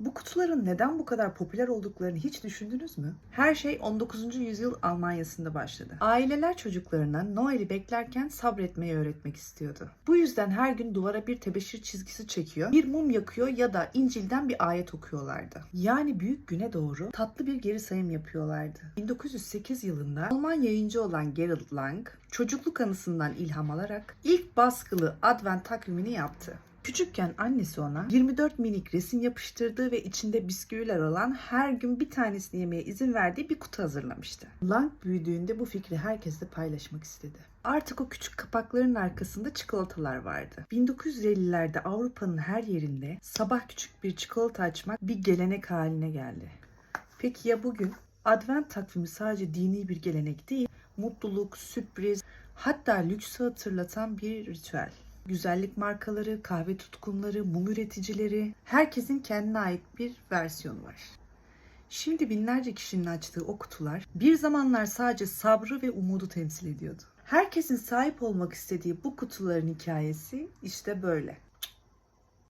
Bu kutuların neden bu kadar popüler olduklarını hiç düşündünüz mü? Her şey 19. yüzyıl Almanya'sında başladı. Aileler çocuklarına Noel'i beklerken sabretmeyi öğretmek istiyordu. Bu yüzden her gün duvara bir tebeşir çizgisi çekiyor, bir mum yakıyor ya da İncil'den bir ayet okuyorlardı. Yani büyük güne doğru tatlı bir geri sayım yapıyorlardı. 1908 yılında Alman yayıncı olan Gerald Lang, çocukluk anısından ilham alarak ilk baskılı Advent takvimini yaptı. Küçükken annesi ona 24 minik resim yapıştırdığı ve içinde bisküviler olan her gün bir tanesini yemeye izin verdiği bir kutu hazırlamıştı. Lang büyüdüğünde bu fikri herkesle paylaşmak istedi. Artık o küçük kapakların arkasında çikolatalar vardı. 1950'lerde Avrupa'nın her yerinde sabah küçük bir çikolata açmak bir gelenek haline geldi. Peki ya bugün? Advent takvimi sadece dini bir gelenek değil, mutluluk, sürpriz, hatta lüksü hatırlatan bir ritüel. Güzellik markaları, kahve tutkunları, mum üreticileri, herkesin kendine ait bir versiyonu var. Şimdi binlerce kişinin açtığı o kutular bir zamanlar sadece sabrı ve umudu temsil ediyordu. Herkesin sahip olmak istediği bu kutuların hikayesi işte böyle.